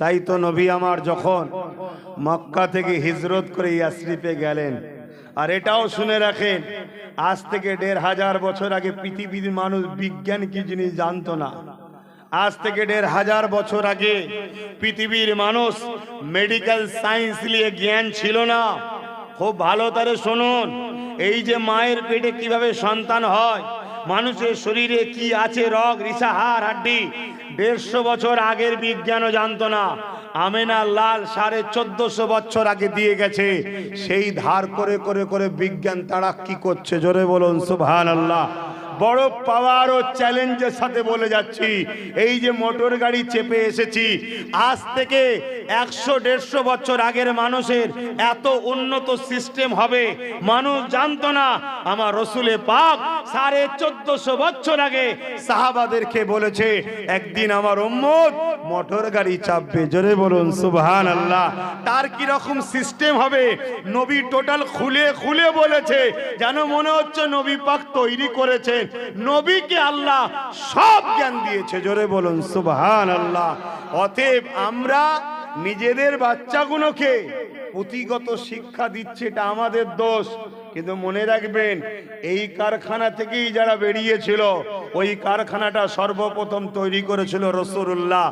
তাই তো নবী আমার যখন মক্কা থেকে হিজরত করে ইয়াসরিফে গেলেন। আর এটাও শুনে রাখেন, আজ থেকে দেড় হাজার বছর আগে পৃথিবীর মানুষ বিজ্ঞান কি জিনিস জানতো না। আজ থেকে দেড় হাজার বছর আগে পৃথিবীর মানুষ মেডিকেল সায়েন্স নিয়ে জ্ঞান ছিল না। খুব ভালো তারে শুনুন, এই যে মায়ের পেটে কীভাবে সন্তান হয় মানুষের শরীরে কি আছে রগ রিসাহার হাড্ডি? দেড়শো বছর আগের বিজ্ঞানও জানতো না। আমেনা লাল সাড়ে চোদ্দশো বছর আগে দিয়ে গেছে। সেই ধার করে করে করে বিজ্ঞান তারা কি করছে? জোরে বলুন সুবহান আল্লাহ বড় পাওয়ার ও চ্যালেঞ্জের সাথে বলে যাচ্ছি। এই যে মোটর গাড়ি চেপে এসেছি, আজ থেকে একশো, দেড়শো বছর আগের মানুষের এত উন্নত সিস্টেম হবে। মানুষ জানতো না, আমার রসুলে পাক সাড়ে চোদ্দশো বছর আগে সাহাবাদেরকে বলেছে, একদিন আমার উম্মত মোটর গাড়ি চাপবে। জোরে বলুন সুবহান আল্লাহ তার কি রকম সিস্টেম হবে? নবী টোটাল খুলে খুলে বলেছে, যেন মনে হচ্ছে নবী পাক তৈরি করেছেন। নবীকে আল্লাহ সব জ্ঞান দিয়েছে। জোরে বলুন সুবহান আল্লাহ অতএব আমরা নিজেদের বাচ্চাগুলোকে পুঁথিগত শিক্ষা দিচ্ছে, এটা আমাদের দোষ। কিন্তু মনে রাখবেন, এই কারখানা থেকেই যারা বেরিয়েছিল, ওই কারখানাটা সর্বপ্রথম তৈরি করেছিল রসুল্লাহ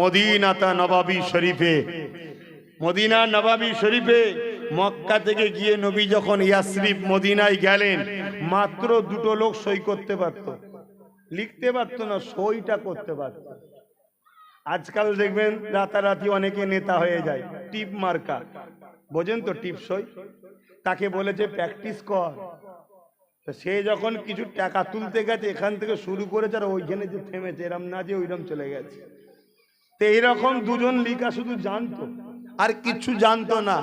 মদিনাতা নবাবী শরীফে। মদিনা নবাবী শরীফে মক্কা থেকে গিয়ে নবী যখন ইয়াসরিফ মদিনায় গেলেন, মাত্র দুটো লোক সই করতে পারত। লিখতে পারত না, সইটা করতে পারত। আজকাল দেখবেন রাতারাতি অনেকে নেতা হয়ে যায়, টিপ মার্কা বোঝেন তো, টিপ সই? তাকে বলেছে প্র্যাকটিস কর। সে যখন কিছু টাকা তুলতে গেছে, এখান থেকে শুরু করেছে, আর ওইখানে যে থেমেছে, এরম না যে ওইরম চলে গেছে। তো এইরকম দুজন লিখা শুধু জানতো, আর কিছু জানতো না।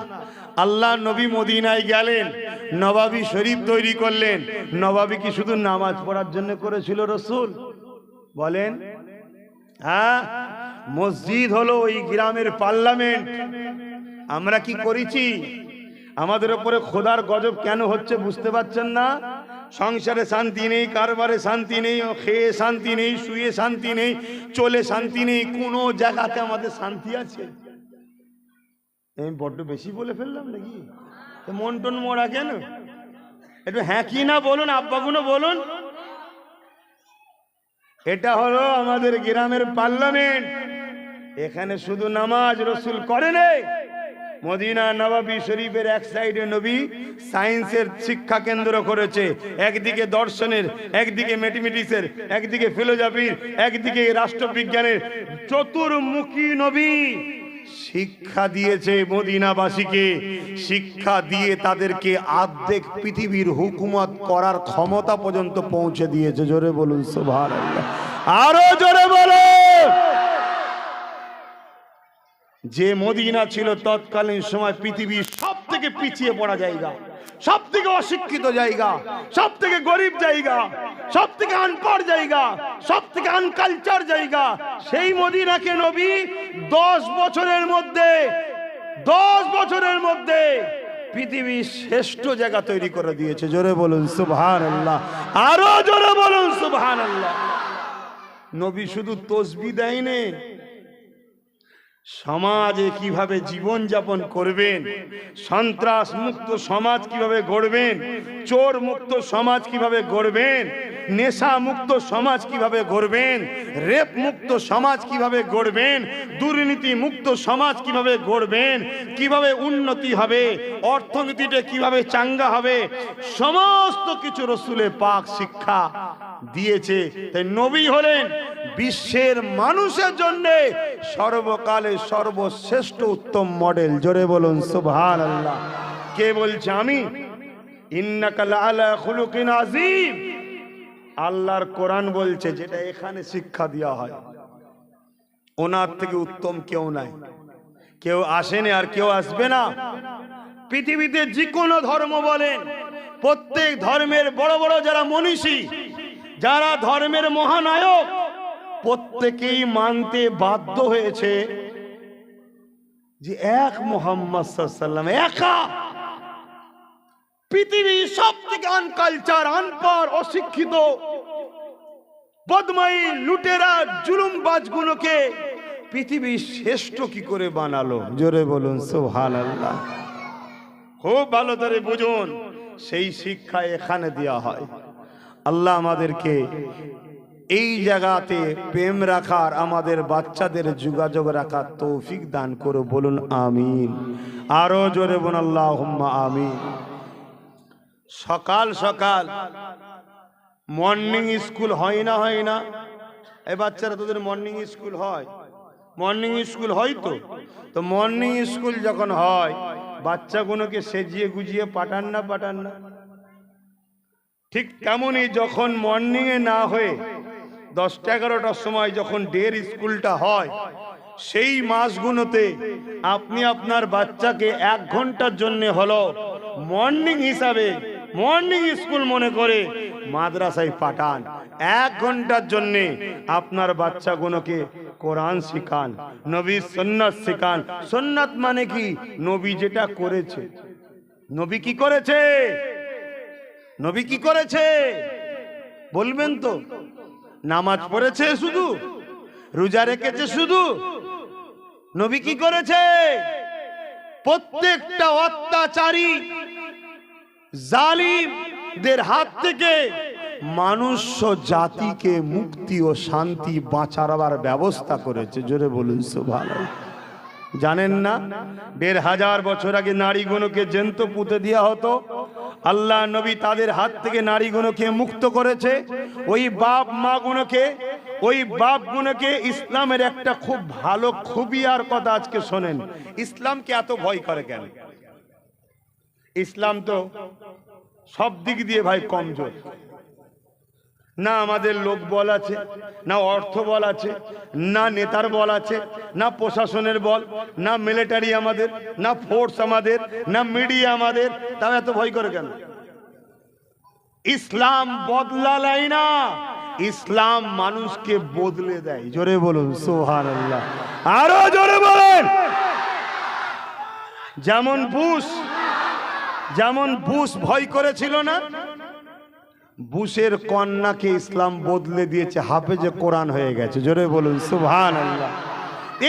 আল্লাহ নবী মদিনায় গেলেন, নবাবী শরীফ তৈরি করলেন। নবাবী কি শুধু নামাজ পড়ার জন্য করেছিল রসুল? বলেন হ্যাঁ মসজিদ হলো ওই গ্রামের পার্লামেন্ট। আমরা কি করেছি? আমাদের উপরে খোদার গজব কেন হচ্ছে বুঝতে পারছেন না? সংসারে শান্তি নেই, কারবারে শান্তি নেই খেয়ে শান্তি নেই, শুয়ে শান্তি নেই, চলে শান্তি নেই, কোনো জায়গাতে আমাদের শান্তি আছে? আমি বড্ড বেশি বলে ফেললাম নাকি? মন টন মোড়া কেন? একটু হ্যাঁ কি না বলুন আব্বাগুনো বলুন। এটা হলো আমাদের গ্রামের পার্লামেন্ট। এখানে শুধু নামাজ রসুল করে নেই মদিনা নবাবী শরীফের এক সাইডে নবী সায়েন্সের শিক্ষা কেন্দ্র করেছে, একদিকে দর্শনের, একদিকে ম্যাথমেটিক্সের একদিকে ফিলোজফির একদিকে রাষ্ট্রবিজ্ঞানের। চতুর্মুখী নবী শিক্ষা দিয়েছে মদিনাবাসীকে, শিক্ষা দিয়ে তাদেরকে আর্ধেক পৃথিবীর হুকুমত করার ক্ষমতা পর্যন্ত পৌঁছে দিয়েছে। জোরে বলুন সুভান আরও জোরে বলুন। যে মদিনা ছিল তৎকালীন সময় পৃথিবীর সব থেকে পিছিয়ে পড়া জায়গা সব থেকে অশিক্ষিত জায়গা সব থেকে গরিব জায়গা সব থেকে আনপড় জায়গা সব থেকে আনকালচার জায়গা, সেই মদিনাকে নবী দশ বছরের মধ্যে, দশ বছরের মধ্যে পৃথিবীর শ্রেষ্ঠ জায়গা তৈরি করে দিয়েছে। জোরে বলুন সুবহান আল্লাহ আরও জোরে বলুন সুবহান আল্লাহ নবী শুধু তসবি দেয়নি সমাজে কীভাবে জীবন যাপন করবেন? সন্ত্রাস মুক্ত সমাজ কীভাবে গড়বেন? চোর মুক্ত সমাজ কীভাবে গড়বেন? নেশা মুক্ত সমাজ কীভাবে গড়বেন? রেপ মুক্ত সমাজ কীভাবে গড়বেন? দুর্নীতি মুক্ত সমাজ কীভাবে গড়বেন? কীভাবে উন্নতি হবে? অর্থনীতিটা কীভাবে চাঙ্গা হবে? সমস্ত কিছু রসুলে পাক শিক্ষা দিয়েছে। তাই নবী হলেন বিশ্বের মানুষের জন্য সর্বকালে সর্বশ্রেষ্ঠ উত্তম মডেল। জোরে বলুন সুবহান আল্লাহ কে বলছে আমি? ইন্নাকাল আলা খুলুকিন আজিম আল্লাহর কোরআন বলছে যেটা এখানে শিক্ষা দেওয়া হয়। ওনার থেকে উত্তম কেউ নাই। কেউ আসেনি আর কেউ আসবে না। পৃথিবীতে যে কোনো ধর্ম বলেন, প্রত্যেক ধর্মের বড় বড় যারা মনীষী, যারা ধর্মের মহানায়ক, প্রত্যেকেই মানতে বাধ্য হয়েছে যে এক মোহাম্মদ সাল্লাম একা পৃথিবীর সব থেকে আনকালচার আনপার অশিক্ষিত বদমাই লুটেরা জুলুমবাজগুলোকে পৃথিবীর শ্রেষ্ঠ কি করে বানালো? জোরে বলুন সোহান আল্লাহ খুব ভালো করে বুঝুন, সেই শিক্ষা এখানে দেওয়া হয়। আল্লাহ আমাদেরকে এই জায়গাতে প্রেম রাখার, আমাদের বাচ্চাদের যোগাযোগ রাখার তৌফিক দান করো বলুন আমিন। আরও জোরে বলুন আল্লাহ আমিন। সকাল সকাল মর্নিং স্কুল হয় না হয় না। এই বাচ্চারা তোদের মর্নিং স্কুল হয়। মর্নিং স্কুল হয় তো? তো মর্নিং স্কুল যখন হয়, বাচ্চাগুলোকে সেজিয়ে গুজিয়ে পাঠান না পাঠান না। ঠিক তেমনই যখন মর্নিংয়ে না হয়ে দশটা, এগারোটার সময় যখন ডের স্কুলটা হয়, সেই মাসগুলোতে আপনি আপনার বাচ্চাকে এক ঘণ্টার জন্য হলো মর্নিং হিসাবে মর্নিং স্কুল মনে করে, মাদ্রাসায় পাঠান। এক ঘণ্টার জন্য আপনার বাচ্চাগুলোকে কোরআন শিখান, নবী সন্ন্যাত শিখান। সন্ন্যাত মানে কি? নবী যেটা করেছে। নবী কি করেছে? নবী কি করেছে? বলবেন তো। নামাজ পড়েছে শুধু? রোজা রেখেছে শুধু? নবী কি করেছে? প্রত্যেকটা অত্যাচারী জালিমদের হাত থেকে মানুষ জাতিকে মুক্তি ও শান্তি বাঁচাবার ব্যবস্থা করেছে। জোরে বলুন ভালো জানেন না, দেড় হাজার বছর আগে নারীগুলোকে জেন্ত পুঁতে দেওয়া হতো। আল্লাহ নবী তাদের হাত থেকে নারীগুলোকে মুক্ত করেছে। ওই বাপ মা গুলোকে ওই বাপ গুলোকে ইসলামের একটা খুব ভালো খুবই আর কথা আজকে শোনেন। ইসলামকে এত ভয় করে কেন? ইসলাম তো সব দিক দিয়ে ভাই কমজোর। না আমাদের লোক বল আছে, না অর্থ বল আছে, না নেতার বল আছে, না প্রশাসনের বল, না মিলিটারি আমাদের, না ফোর্স আমাদের, না মিডিয়া আমাদের তাও এত ভয় করে কেন? ইসলাম বদলালাই না, ইসলাম মানুষকে বদলে দেয়। জোরে বলুন আল্লাহ আরও জোরে বলেন। যেমন বুশ যেমন বুশ ভয় করেছিল না, বুশের কন্যাকে ইসলাম বদলে দিয়েছে, হাফেজে কোরআন হয়ে গেছে। জোরে বলুন সুভান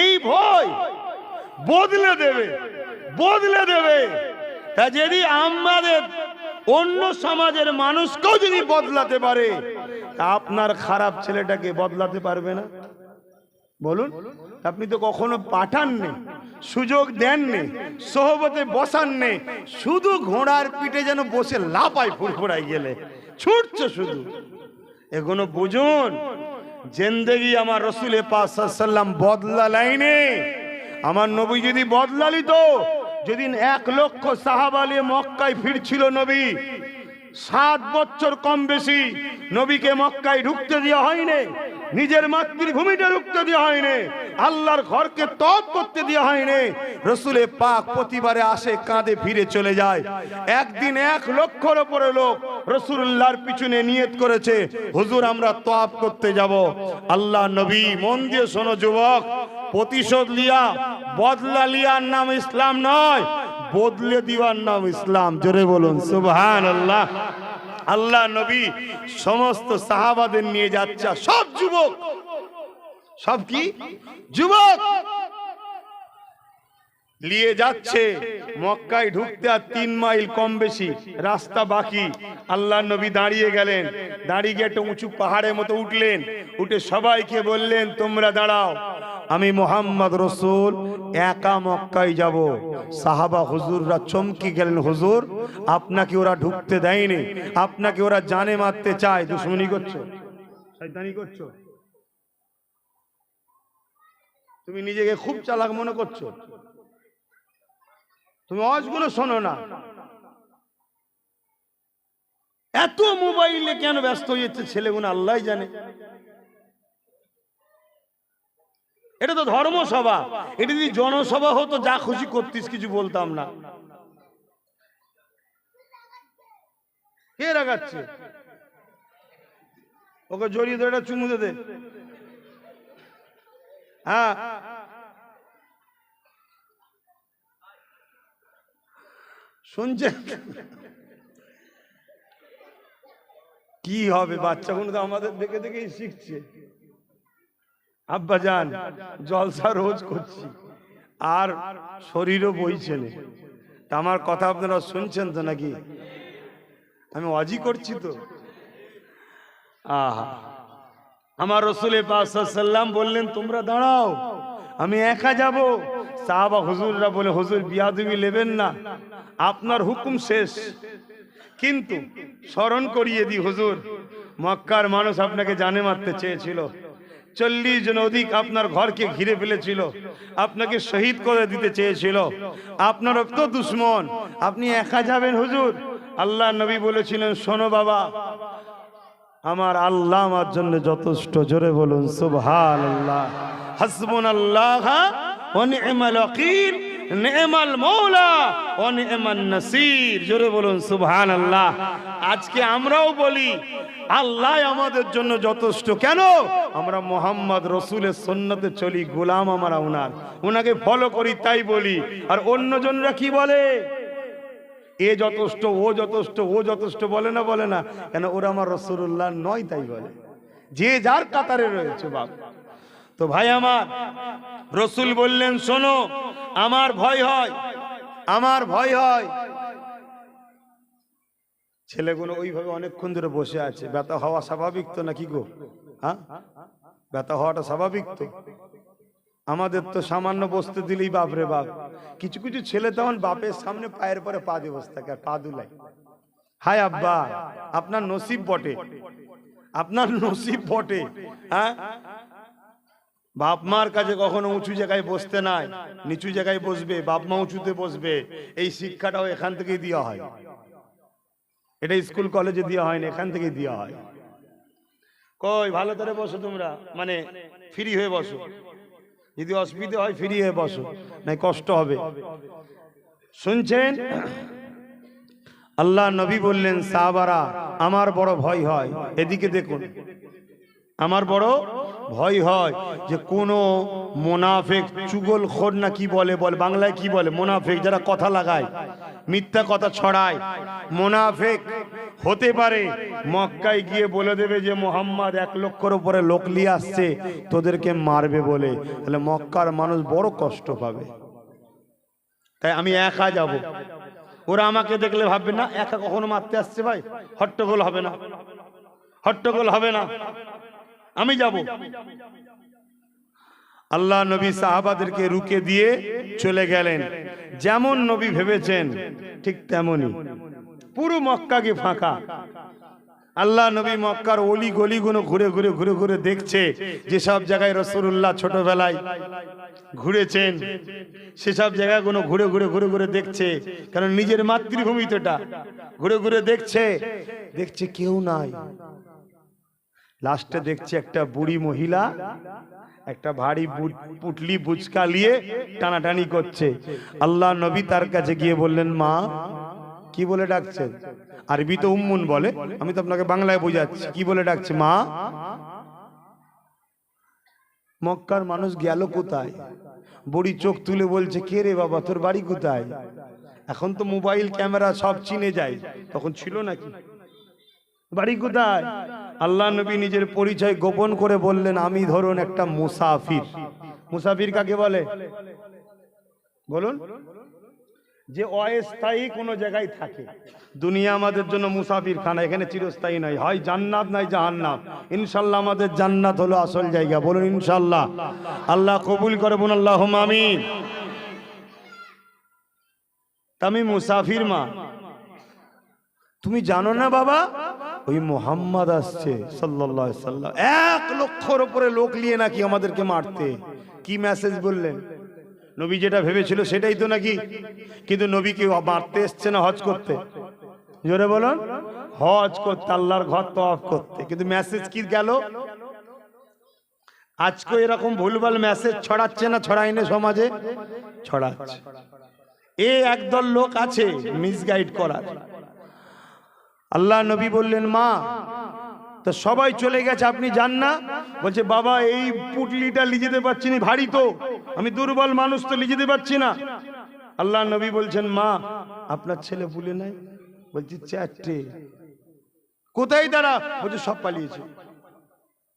এই ভয় বদলে দেবে বদলে দেবে। তা যদি আমাদের অন্য সমাজের মানুষকেও যদি বদলাতে পারে আপনার খারাপ ছেলেটাকে বদলাতে পারবে না। বলুন আপনি তো কখনো পাঠাননি সুযোগ দেননি সহবতে বসাননি শুধু ঘোড়ার পিঠে যেন বসে লাপায় ফুরফুরাই গেলে। ছুটছে শুধু। এগুলো বুঝুন জেন্দেগি আমার রসুলে পাশাল্লাম বদলা লাইনে আমার নবী যদি বদলালি তো যদি এক লক্ষ সাহাবালে মক্কায় ফিরছিল নবী সাত বছর কম বেশি নবীকে মক্কায় ঢুকতে দেওয়া হয়নি, নিজের মাতৃভূমিটা ঢুকতে দেওয়া হয়নি, আল্লাহর ঘরকে তপ করতে দেওয়া হয়নি রসুলে পাক প্রতিবারে আসে, কাঁধে ফিরে চলে যায়। একদিন এক লক্ষর ওপরে লোক রসুল্লাহর পিছনে নিয়ত করেছে, হুজুর, আমরা তপ করতে যাব। আল্লাহ নবী মন দিয়ে শোনো, যুবক, প্রতিশোধ লিয়া, বদলা লিয়ার নাম ইসলাম নয়। বদলে দিবার নাম ইসলাম, জোরে বলুন সুবহান আল্লাহ আল্লাহ নবী সমস্ত সাহাবাদের নিয়ে যাচ্ছে সব যুবক। সব কি? যুবক। নিয়ে যাচ্ছে, মক্কায় ঢুকতে আর তিন মাইল কম বেশি রাস্তা বাকি। আল্লাহ নবী দাঁড়িয়ে গেলেন, দাঁড়িয়ে গিয়ে একটা উঁচু পাহাড়ের মতো উঠলেন, উঠে সবাইকে বললেন, তোমরা দাঁড়াও। আমি মোহাম্মদ রসুল, একা মক্কায় যাব। সাহাবা হুজুররা চমকে গেলেন, হুজুর, আপনাকে ওরা ঢুকতে দেয়নি, আপনাকে ওরা জানে মারতে চায়, দুশ্মনী করছ। করছ। তুমি নিজেকে খুব চালাক মনে করছ। তুমি অজগুলো শোনো না। এত মোবাইলে কেন ব্যস্ত হয়ে যাচ্ছে ছেলেগুলো আল্লাহ জানে। এটা তো ধর্মসভা। এটা যদি জনসভা হতো, যা খুশি করতিস, কিছু বলতাম না। কে রাগাচ্ছে? ওকে জড়িয়ে ধরে একটা চুমু দে দে। হ্যাঁ। শুনছে কি হবে? বাচ্চাগুলো তো আমাদের দেখে দেখেই শিখছে। আব্বা যান, জলসা রোজ করছি। আর শরীরও বইছে না। তা আমার কথা আপনারা শুনছেন তো নাকি? আমি অজি করছি তো। আহা। আমার রসুল সাল্লাম বললেন, তোমরা দাঁড়াও, আমি একা যাব। সাহাবা হুজুররা বলে, হুজুর, বিয়াদুবি নেবেন না। আপনার হুকুম শেষ। কিন্তু স্মরণ করিয়ে দি হুজুর। মক্কার মানুষ আপনাকে জানে মারতে চেয়েছিল। চল্লিশ জন অধিক আপনার ঘরকে ঘিরে ফেলেছিল। আপনাকে শহীদ করে দিতে চেয়েছিল। আপনার তো দুশ্মন। আপনি একা যাবেন হুজুর। আল্লাহ নবী বলেছিলেন, শোনো বাবা, আমার আল্লাহ আমার জন্য যথেষ্ট। জোরে বলুন সুবহান আল্লাহ হাসবুন আল্লাহ নেমাল মৌলা অনিমান নাসির। জোরে বলুন সুবহান আল্লাহ আজকে আমরাও বলি, আল্লাহ আমাদের জন্য যথেষ্ট। কেন? আমরা মোহাম্মদ রসুলের সন্ন্যতে চলি, গোলাম আমরা ওনার ওনাকে ফলো করি, তাই বলি। আর অন্যজনরা কি বলে? এ যথেষ্ট, ও যথেষ্ট ও যথেষ্ট বলে না বলে না। কেন? ওরা আমার রসুল্লাহ নয়, তাই বলে। যে যার কাতারে রয়েছে বাপ। তো ভাই আমার, রসুল বললেন, শোনো, আমার ভয় হয়, আমার ভয় হয়। ছেলেগুলো ওইভাবে অনেকক্ষণ ধরে বসে আছে। ব্যথা হওয়া স্বাভাবিক তো নাকি গো? হ্যাঁ? ব্যথা হওয়াটা স্বাভাবিক তো। আমাদের তো সামান্য বসতে দিলেই বাপরে বাপ। কিছু কিছু ছেলে তখন বাপের সামনে পায়ের পরে পা দিয়ে বসে থাকে আর পা দুলাই হায় আব্বা, আপনার নসিব বটে। আপনার নসিব বটে। হ্যাঁ? বাপ মার কাছে কখনো উঁচু জায়গায় বসতে নাই, নিচু জায়গায় বসবে, বাপ মা উঁচুতে বসবে, এই শিক্ষাটাও এখান থেকেই দেওয়া হয়। এটা স্কুল, কলেজে দেওয়া হয় না, এখান থেকেই দেওয়া হয়। কই, ভালো করে বসো তোমরা মানে ফ্রি হয়ে বসো। যদি অসুবিধে হয়, ফ্রি হয়ে বসো, নাই কষ্ট হবে। শুনছেন? আল্লাহ নবী বললেন, সাহাবারা, আমার বড় ভয় হয়। এদিকে দেখুন। আমার বড় ভয় হয় যে কোন মোনাফেক চুগল খোর না কি বলে, বল বাংলায় কি বলে? মোনাফেক, যারা কথা লাগায়, মিথ্যা কথা ছড়ায়। মোনাফেক হতে পারে, মক্কায় গিয়ে বলে দেবে যে মোহাম্মদ এক লক্ষর উপরে লোক নিয়ে আসছে, তোদেরকে মারবে বলে। তাহলে মক্কার মানুষ বড় কষ্ট পাবে। তাই আমি একা যাব। ওরা আমাকে দেখলে ভাববে, না, একা কখনো মারতে আসছে ভাই? হট্টগোল হবে না। হট্টগোল হবে না। আমি যাব। আল্লাহ নবী সাহাবাদেরকে রুকে দিয়ে চলে গেলেন। যেমন নবী ভেবেছেন, ঠিক তেমনই। পুরো মক্কাকে ফাঁকা? আল্লাহ নবী মক্কার অলি গলিগুলো ঘুরে ঘুরে ঘুরে ঘুরে দেখছে যেসব জায়গায় রসুল্লাহ ছোটবেলায় ঘুরেছেন। সেসব জায়গাগুলো ঘুরে ঘুরে ঘুরে ঘুরে দেখছে। কারণ নিজের মাতৃভূমি তো এটা। ঘুরে ঘুরে দেখছে। দেখছে কেউ নাই। লাস্টে দেখছি একটা বুড়ি মহিলা, একটা ভারী পুটলি বুচকা নিয়ে টানাটানি করছে। আল্লাহ নবী তার কাছে গিয়ে বললেন, মা, কি বলে ডাকছেন আরবি তো উম্মুন বলে। আমি তো আপনাকে বাংলায় বোঝাচ্ছি। কি বলে ডাকছে? মা, মক্কার মানুষ গেল কোথায়? বুড়ি চোখ তুলে বলছে, কে রে বাবা, তোর বাড়ি কোথায়? এখন তো মোবাইল, ক্যামেরা সব চিনে যায়। তখন ছিল নাকি? বাড়ি কোথায়? আল্লাহ নবী নিজের পরিচয় গোপন করে বললেন, আমি ধরুন একটা মুসাফির। মুসাফির কাকে বলে? বলুন। যে অস্থায়ী কোনো জায়গায় থাকে। দুনিয়া আমাদের জন্য মুসাফির খানা এখানে চিরস্থায়ী নয়। হয় জান্নাত নাই জাহান্নাম। ইনশাল্লাহ আমাদের জান্নাত হলো আসল জায়গা। বলুন, ইনশাল্লাহ। আল্লাহ কবুল করে বোন আল্লাহ আমিন। তা আমি মুসাফির মা। তুমি জানো না বাবা? ওই মোহাম্মদ আসছে, সাল্লাল্লাহু আলাইহি সাল্লাম। এক লক্ষর উপরে লোক নিয়ে নাকি আমাদেরকে মারতে। কি মেসেজ বললেন? নবী যেটা ভেবেছিল সেটাই তো নাকি? কিন্তু নবী কি মারতে এসছে না হজ করতে? জোরে বলুন। হজ করতে, আল্লাহর ঘর তওয়াফ করতে। কিন্তু মেসেজ কি গেল? আজকে এরকম ভুলভাল মেসেজ ছড়াচ্ছে না ছড়ায় না সমাজে? ছড়াচ্ছে। এ একদল লোক আছে মিসগাইড করার। আল্লাহ নবী বললেন, মা, তা সবাই চলে গেছে, আপনি যান না? বলছে, বাবা, এই পুটলিটা লিয়ে যেতে পারছি না, ভারী তো। আমি দুর্বল মানুষ তো লিয়ে যেতে পারছি না। আল্লাহ নবী বলছেন, মা, আপনার ছেলে ভুলে নাই? বলছি, চারটে। কোথায় দাঁড়া? বলছে, সব পালিয়েছে।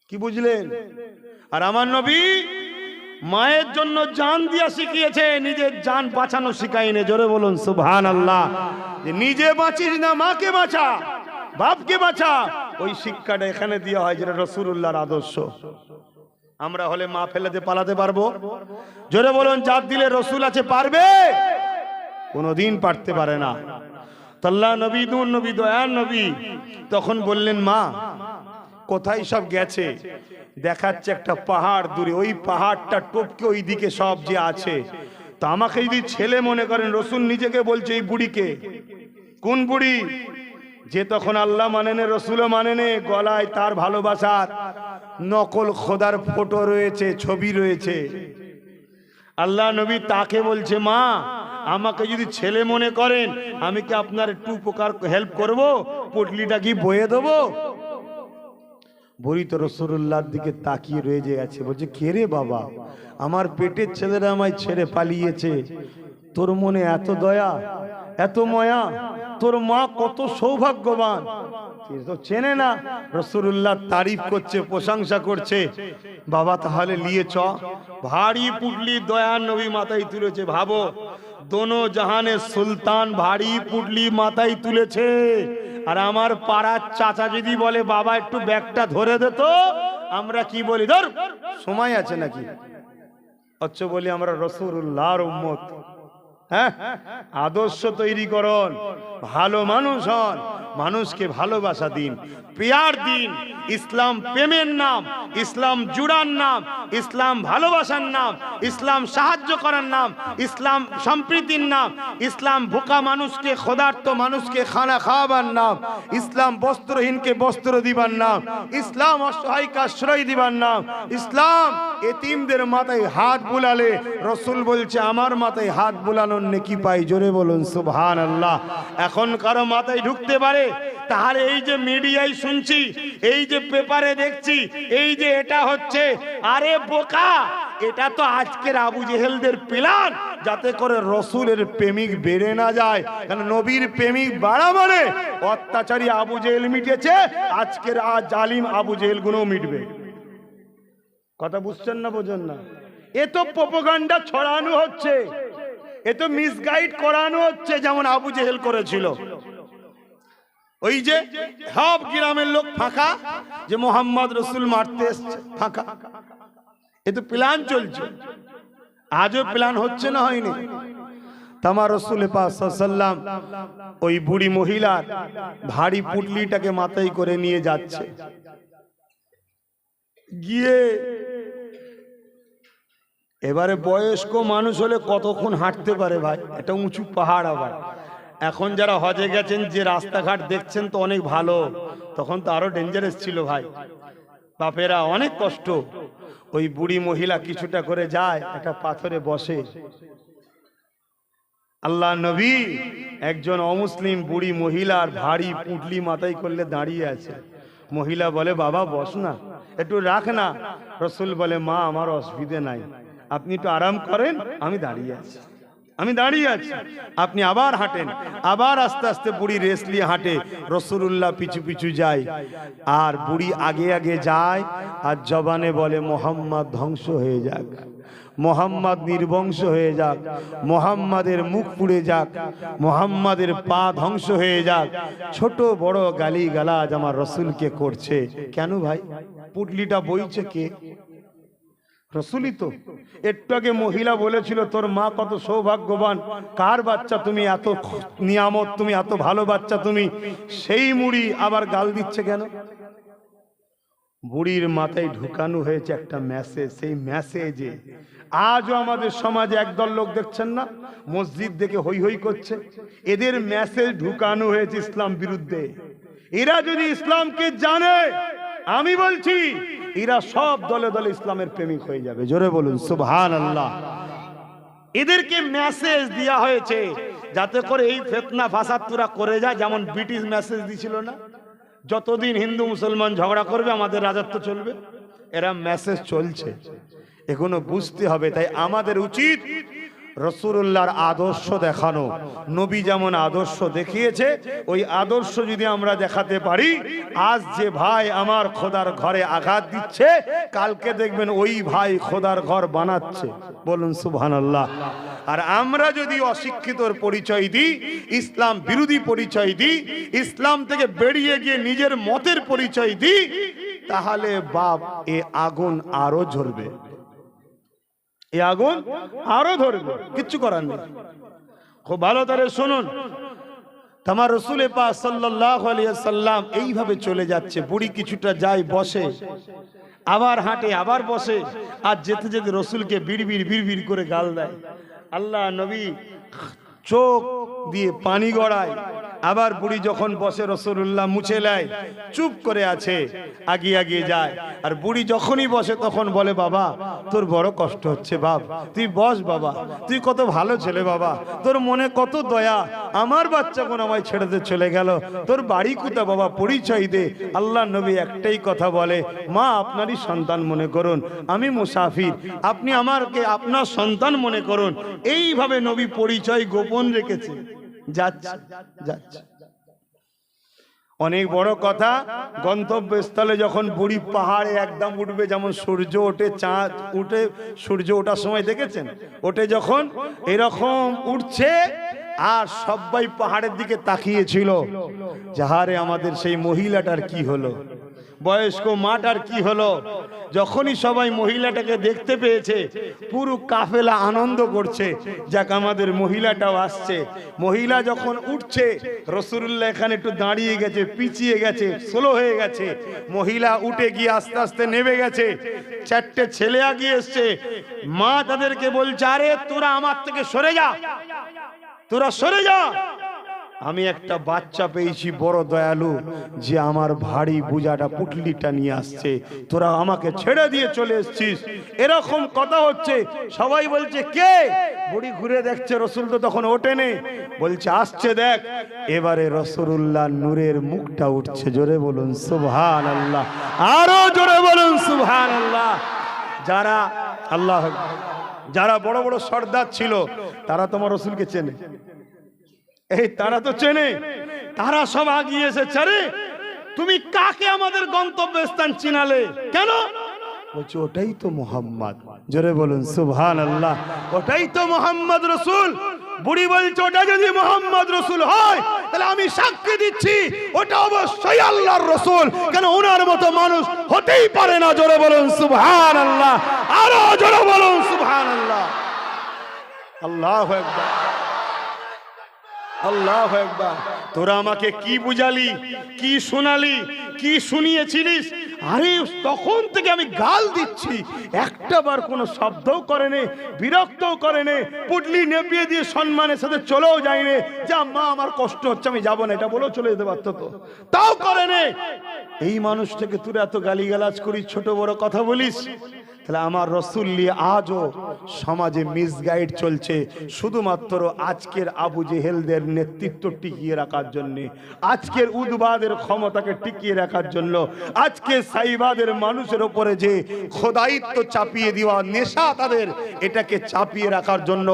কি বুঝলেন? আর আমার নবী মায়ের জন্য জান দিয়া শিখিয়েছে, নিজের জান বাঁচানো শিখাইনে জোরে বলুন সুবহান আল্লাহ নিজে বাঁচিস না, মাকে বাঁচা, বাপকে বাঁচা। ওই শিক্ষাটা এখানে দেওয়া হয় যেটা রসুল্লাহর আদর্শ। আমরা হলে মা ফেলেতে পালাতে পারব। জোরে বলুন, যার দিলে রসুল আছে, পারবে? কোনোদিন পারতে পারে না। তাল্লা নবী নুন নবী দয়ান নবী, তখন বললেন, মা কোথায় সব গেছে? দেখাচ্ছে একটা পাহাড় দূরে, ওই পাহাড়টা টপকে ওই দিকে সব যে আছে। তা আমাকে যদি ছেলে মনে করেন রসুন নিজেকে বলছে, এই বুড়িকে, কোন বুড়ি? যে তখন আল্লাহ মানে নে রসুলও মানে নে গলায় তার ভালোবাসার নকল খোদার ফটো রয়েছে, ছবি রয়েছে। আল্লাহ নবী তাকে বলছে, মা, আমাকে যদি ছেলে মনে করেন, আমি কি আপনার একটু উপকার হেল্প করব? পটলিটা কি বয়ে দেবো? বুড়ি তো রসুল্লাহর দিকে তাকিয়ে রয়ে গেছে। বলছে, কে রে বাবা? আমার পেটের ছেলেরা আমায় ছেড়ে পালিয়েছে। তোর মনে এত দয়া, এত ময়া? তোর মা কত সৌভাগ্যবান? তো চেনে না, রসুল্লাহ তারিফ করছে, প্রশংসা করছে। বাবা, তাহলে নিয়ে চ। ভারী পুটলি দয়ার নবী মাথায় তুলেছে, ভাবো। দোনো জাহানের সুলতান ভারী পুটলি মাথায় তুলেছে। আর আমার পাড়ার চাচা যদি বলে, বাবা, একটু ব্যাগটা ধরে দে তো। আমরা কি বলি, ধর। সময় আছে নাকি? অচ্ছ বলি, আমরা রসুল্লাহর উম্মত। হ্যাঁ? আদর্শ তৈরি করন, ভালো মানুষ হন। মানুষকে ভালোবাসা দিন পেয়ার দিন, ইসলাম প্রেমের নাম, ইসলাম জুড়ার নাম, ইসলাম ভালোবাসার নাম, ইসলাম সাহায্য করার নাম, ইসলাম সম্প্রীতির নাম, ইসলাম ভোকা মানুষকে, ক্ষুধার্ত মানুষকে খানা খাওয়াবার নাম, ইসলাম বস্ত্রহীনকে বস্ত্র দিবার নাম, ইসলাম অসহায়কে আশ্রয় দিবার নাম, ইসলাম এতিমদের মাথায় হাত বুলালে রসুল বলছে, আমার মাথায় হাত বুলানোর নেকি পাই? জোরে বলুন সুবহান আল্লাহ এখন কারও মাথায় ঢুকতে পারে তাহলে এই যে মিডিয়ায় শুনছি, এই যে পেপারে দেখছি, এই যে এটা হচ্ছে, আরে বোকা, এটা তো আজকের আবু জেহেলদের প্ল্যান, যাতে করে রসুলের প্রেমিক বেড়ে না যায় কারণ নবীর প্রেমিক বাড়া মানে অত্যাচারী আবু জেহেল মিটেছে, আজকের আজ জালিম আবু জেহেলগুলো মিটবে। কথা বুঝছেন না বোঝেন না? এ তো প্রোপাগান্ডা ছড়ানো হচ্ছে, এ তো মিসগাইড করানো হচ্ছে, যেমন আবু জেহেল করেছিল। ওই যে সব গ্রামের লোক ফাঁকা যে মোহাম্মদ রসুল মারতে এসছে, ফাঁকা। এ তো প্ল্যান চলছে। আজও প্ল্যান হচ্ছে না হয়নি। তামা রসুল সাল্লাম ওই বুড়ি মহিলার ভারী পুটলিটাকে মাথায় করে নিয়ে যাচ্ছে। গিয়ে এবারে বয়স্ক মানুষ হলে কতক্ষণ হাঁটতে পারে ভাই? এটা উঁচু পাহাড় আবার। এখন যারা হজে গেছেন, যে রাস্তাঘাট দেখছেন তো অনেক ভালো। তখন তো আরও ডেঞ্জারাস ছিল ভাই। বাপেরা অনেক কষ্ট। ওই বুড়ি মহিলা কিছুটা করে যায়, একটা পাথরে বসে। আল্লাহ নবী একজন অমুসলিম বুড়ি মহিলার ভারী পুটলি মাথায় করলে দাঁড়িয়ে আছে। মহিলা বলে, বাবা, বস না। একটু রাখ না। রসুল বলে, মা, আমার অসুবিধে নাই। আপনি একটু আরাম করেন, আমি দাঁড়িয়ে আছি। আমি দাঁড়িয়ে আছি। আপনি আবার হাঁটেন। আবার আস্তে আস্তে বুড়ি রেস নিয়ে হাঁটে। রসুল্লাহ পিছু পিছু যায়। আর বুড়ি আগে আগে যায় আর জবানে বলে, মোহাম্মদ ধ্বংস হয়ে যাক। মোহাম্মদ নির্বংশ হয়ে যাক। মোহাম্মদের মুখ পুড়ে যাক। মোহাম্মদের পা ধ্বংস হয়ে যাক। ছোট বড় গালি গালাজ আমার রসুলকে করছে। কেন ভাই? পুটলিটা বইছে কে? রসুলই তো। একটু আগে মহিলা বলেছিল, তোর মা কত সৌভাগ্যবান। কার বাচ্চা তুমি এত নিয়ামত, তুমি এত ভালো বাচ্চা তুমি? সেই মুড়ি আবার গাল দিচ্ছে কেন? বুড়ির মাথায় ঢুকানো হয়েছে একটা মেসেজ সেই মেসেজে আজও আমাদের সমাজে একদল লোক দেখছেন না? মসজিদ দেখে হই হই করছে। এদের মেসেজ ঢুকানো হয়েছে ইসলাম বিরুদ্ধে। এরা যদি ইসলামকে জানে আমি বলছি, এরা সব দলে দলে ইসলামের প্রেমিক হয়ে যাবে। জোরে বলুন সুবহান আল্লাহ এদেরকে মেসেজ দেওয়া হয়েছে যাতে করে এই ফেতনা ফাসাদ তোরা করে যায়, যেমন ব্রিটিশ মেসেজ দিছিল না। যতদিন হিন্দু মুসলমান ঝগড়া করবে, আমাদের রাজত্ব চলবে। এরা মেসেজ চলছে। এখনও বুঝতে হবে, তাই আমাদের উচিত রসুল্লাহর আদর্শ দেখানো। নবী যেমন আদর্শ দেখিয়েছে, ওই আদর্শ যদি আমরা দেখাতে পারি, আজ যে ভাই আমার খোদার ঘরে আঘাত দিচ্ছে, কালকে দেখবেন ওই ভাই খোদার ঘর বানাচ্ছে। বলুন সুবহানাল্লাহ। আর আমরা যদি অশিক্ষিতর পরিচয় দিই, ইসলাম বিরোধী পরিচয় দিই, ইসলাম থেকে বেরিয়ে গিয়ে নিজের মতের পরিচয় দিই, তাহলে বাপ এ আগুন আরও ঝরবে এই আগুন আরও ধরবে, কিচ্ছু করার নেই। খুব ভালো তারে শুনুন। তোমার রসুলে পা সাল্লাম এইভাবে চলে যাচ্ছে, বুড়ি কিছুটা যায় বসে, আবার হাঁটে, আবার বসে, আর যেতে যেতে রসুলকে বিড়বিড় বিড়বিড় করে গাল দেয়। আল্লাহ নবী চোখ দিয়ে পানি গড়ায় আবার বুড়ি যখন বসে রসুল্লাহ মুছে নেয়, চুপ করে আছে, আগিয়ে আগিয়ে যায়। আর বুড়ি যখনই বসে তখন বলে, বাবা, তোর বড় কষ্ট হচ্ছে, বাপ, তুই বস, বাবা, তুই কত ভালো ছেলে, বাবা, তোর মনে কত দয়া, আমার বাচ্চা কোন আমায় ছেড়ে দিয়ে চলে গেল, তোর বাড়ি কোথা, বাবা, পরিচয় দে। আল্লাহ নবী একটাই কথা বলে, মা, আপনারই সন্তান মনে করুন, আমি মুসাফির, আপনি আমারকে আপনার সন্তান মনে করুন। এইভাবে নবী পরিচয় গোপন রেখেছে। যাচ্ছে। যাচ্ছে। অনেক বড় কথা, গন্তব্যস্থলে যখন বুড়ি পাহাড়ে একদম উঠবে, যেমন সূর্য ওঠে, চাঁদ উঠে, সূর্য ওঠার সময় দেখেছেন? ওঠে যখন এরকম উঠছে, আর সবাই পাহাড়ের দিকে তাকিয়েছিল যাহারে আমাদের সেই মহিলাটার কি হলো? বয়স্ক মাটার কি হলো? যখনই সবাই মহিলাটাকে দেখতে পেয়েছে, পুরো কাফেলা আনন্দ করছে। যাক, আমাদের মহিলাটাও আসছে। মহিলা যখন উঠছে রসুল্লাহ এখানে একটু দাঁড়িয়ে গেছে, পিছিয়ে গেছে স্লো হয়ে গেছে। মহিলা উঠে গিয়ে আস্তে আস্তে নেমে গেছে। চারটে ছেলে আগিয়ে এসছে। মা তাদেরকে বলছে, আরে, তোরা আমার থেকে সরে যা। তোরা সরে যা। আমি একটা বাচ্চা পেয়েছি, বড় দয়ালু, যে আমার ভারী বুঝাটা পুটলিটা নিয়ে আসছে। তোরা আমাকে ছেড়ে দিয়ে চলে এসছিস। এরকম কথা হচ্ছে। সবাই বলছে, কে? বুড়ি ঘুরে দেখছে, রসুল তো তখন ওঠেনে। বলছে, আসছে দেখ। এবারে রসুল্লাহ নূরের মুখটা উঠছে। জোরে বলুন সুবহান আল্লাহ আরও জোরে বলুন সুবহান আল্লাহ যারা আল্লাহ, যারা বড় বড় সর্দার ছিল, তারা তোমার রসুলকে চেনে। এই তারা তো চেনে। তারা সব আগিয়ে এসেছে। আরে, তুমি কাকে আমাদের গন্তব্য স্থান চিনালে? কেন? বলছে, ওটাই তো মোহাম্মদ। জোরে বলুন সুবহান আল্লাহ ওটাই তো মোহাম্মদ রসুল। বুড়ি বলছে, ওটা যদি মোহাম্মদ রসুল হয়, তাহলে আমি সাক্ষী দিচ্ছি, ওটা অবশ্যই আল্লাহর রসুল। কেন ওনার মতো মানুষ হতেই পারে না? জোরে বলুন সুবহান আল্লাহ আরও জোরে বলুন সুবহান আল্লাহ আল্লাহ একবার আল্লাহ একবার তোরা আমাকে কি বুঝালি, কি শোনালি, কি শুনিয়েছিলিস? আরে, তখন থেকে আমি গাল দিচ্ছি। একটা বার কোনো শব্দও করে নে বিরক্তও করে নে পুটলি নেপিয়ে দিয়ে সম্মানের সাথে চলেও যায়নি। যা মা, আমার কষ্ট হচ্ছে, আমি যাব না। এটা বলেও চলে যেতে পারতো তো। তাও করে নে এই মানুষটাকে তুই এত গালিগালাজ করিস, ছোট বড় কথা বলিস? তাহলে আমার রসুল নিয়ে আজও সমাজে মিসগাইড চলছে। শুধুমাত্র আজকের আবু জেহেলদের নেতৃত্ব টিকিয়ে রাখার জন্য। আজকের উদ্বাদের ক্ষমতাকে টিকিয়ে রাখার জন্য। আজকে সাইবাদের মানুষের ওপরে যে খোদায়িত্ব চাপিয়ে দেওয়া নেশা তাদের, এটাকে চাপিয়ে রাখার জন্য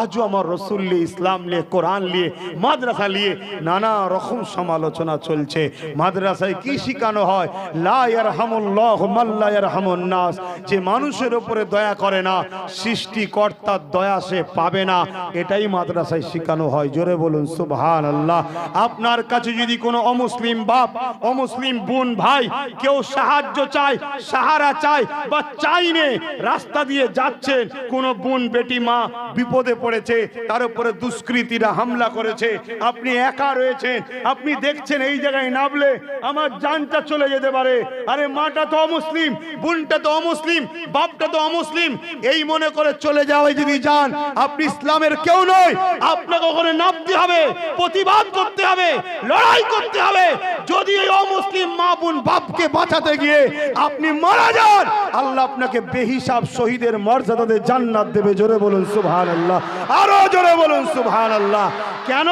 আজও আমার রসুল নিয়ে, ইসলাম নিয়ে, কোরআন নিয়ে, মাদ্রাসা নিয়ে নানা রকম সমালোচনা চলছে। মাদ্রাসায় কি শিখানো হয়? লা ইয়ারহামুল্লাহ মাল্লা ইয়ারহামুন নাস। যে মানুষের উপরে দয়া করে না সৃষ্টিকর্তার দয়া সে পাবে না। এটাই মাদ্রাসায় শেখানো হয়। জোরে বলুন সুবহান আল্লাহ আপনার কাছে যদি কোনো অমুসলিম বাপ, অমুসলিম বোন, ভাই, কেউ সাহায্য চায়, সাহারা চায় বা চাইনে রাস্তা দিয়ে যাচ্ছেন, কোনো বোন, বেটি, মা বিপদে পড়েছে, তার উপরে দুষ্কৃতীরা হামলা করেছে, আপনি একা রয়েছেন, আপনি দেখছেন এই জায়গায় নামলে আমার জানটা চলে যেতে পারে। আরে মাটা তো অমুসলিম, বোনটা তো অমুসলিম বাপটা তো অমুসলিম। এই মনে করে চলে যাওয়াই যদি যান, আপনি ইসলামের কেউ নয়। আপনাকে ওখানে নামতে হবে, প্রতিবাদ করতে হবে, লড়াই করতে হবে। যদি এই অমুসলিম মা বোন বাপকে বাঁচাতে গিয়ে আপনি মারা যান, আল্লাহ আপনাকে বেহিসাব শহীদের মর্যাদাতে জান্নাত দেবে। জোরে বলুন সুবহান আল্লাহ আরও জোরে বলুন সুবহান আল্লাহ কেন?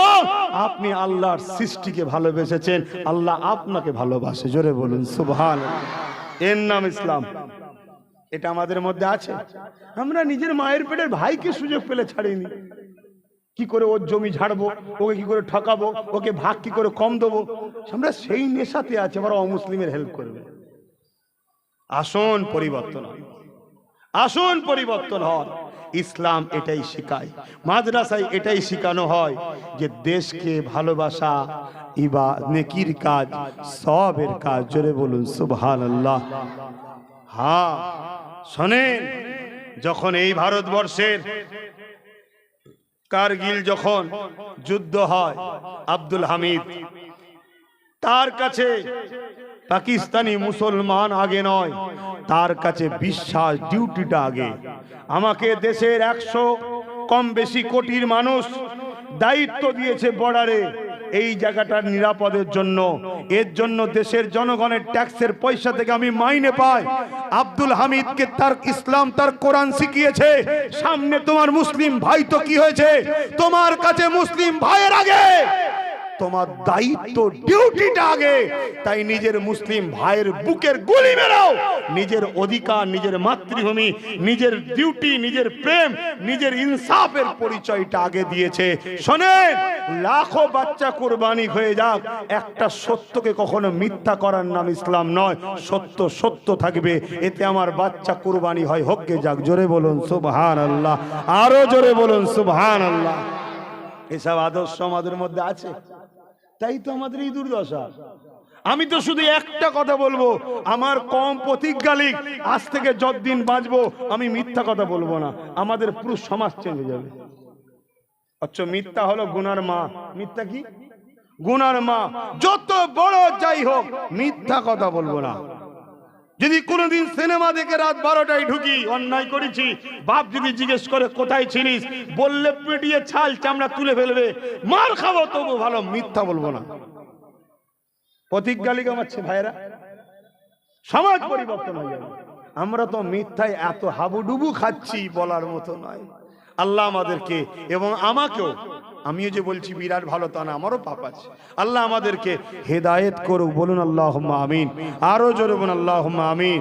আপনি আল্লাহর সৃষ্টিকে ভালোবেসেছেন, আল্লাহ আপনাকে ভালোবাসে। জোরে বলুন সুবহান এর নাম ইসলাম। এটা আমাদের মধ্যে আছে। আমরা নিজের মায়ের পেটের ভাইকে সুযোগ পেলে ছাড়িনি। কি করে ওর জমি ঝাড়বো, ওকে কি করে ঠকাবো, ওকে ভাগ কি করে কম দেবো? আমরা সেই নেশাতে আছে আবার অমুসলিমের হেল্প করবে। আসন পরিবর্তন আসন পরিবর্তন হয় ইসলাম এটাই শেখায়, মাদ্রাসায় এটাই শেখানো হয় যে দেশকে ভালোবাসা ইবা নেকির কাজ, সবের কাজ। জোরে বলুন সুবহান আল্লাহ হ্যাঁ। শোনেন, যখন এই ভারতবর্ষের কারগিল যখন যুদ্ধ হয়, আব্দুল হামিদ, তার কাছে পাকিস্তানি মুসলমান আগে নয়, তার কাছে বিশ্বাস, ডিউটিটা আগে। আমাকে দেশের একশো কম বেশি কোটির মানুষ দায়িত্ব দিয়েছে বর্ডারে। এই জায়গাটার নিরাপদের জন্য। এর জন্য দেশের জনগণের ট্যাক্সের পয়সা থেকে আমি মাইনে পাই। আব্দুল হামিদকে তার ইসলাম, তার কোরআন শিখিয়েছে। সামনে তোমার মুসলিম ভাই তো কি হয়েছে? তোমার কাছে মুসলিম ভাইয়ের আগে তোমার দায়িত্ব ডিউটিটা আগে। তাই নিজের মুসলিম ভাইয়ের বুকের গুলি মেরাও। নিজের অধিকার, নিজের মাতৃভূমি, নিজের ডিউটি নিজের প্রেম, নিজের ইনসাফের পরিচয়টা আগে দিয়েছে। শোনেন, লাখো বাচ্চা কোরবানি হয়ে যাক। একটা সত্যকে কখনো মিথ্যা করার নাম ইসলাম নয়। সত্য সত্য থাকবে। এতে আমার বাচ্চা কোরবানি হয়। হককে যাক, জোরে বলুন সুবহান আল্লাহ আরও জোরে বলুন সুবহান আল্লাহ এসব আদর্শ আমাদের মধ্যে আছে? তাই তো আমাদের এই দুর্দশা। আমি তো শুধু একটা কথা বলব, আমার কম প্রতিজ্ঞালিক আজ থেকে যতদিন বাঁচবো, আমি মিথ্যা কথা বলব না। আমাদের পুরো সমাজ চেঞ্জ যাবে। আচ্ছা মিথ্যা হলো গুনার মা। মিথ্যা কি? গুনার মা। যত বড় যাই হোক, মিথ্যা কথা বলব না। যদি কোনোদিন সিনেমা দেখে রাত বারোটায় ঢুকি, অন্যায় করেছি, বাপ যদি জিজ্ঞেস করে কোথায় ছিলিস, বললে পেটিয়ে ছাল চামড়া তুলে ফেলবে, মার খাব, তবু ভালো মিথ্যা বলব না। প্রতিজ্ঞা মারছে ভাইরা সমাজ পরিবর্তন হয়ে যাবে। আমরা তো মিথ্যায় এত হাবুডুবু খাচ্ছি বলার মতো নয়। আল্লাহ আমাদেরকে এবং আমাকেও আমিও যে বলছি বিরাট ভালো তা না, আমারও পাপ আছে। আল্লাহ আমাদেরকে হেদায়েত করুক, বলুন আল্লাহ আমিন। আরও জোরে বলুন আল্লাহ আমিন।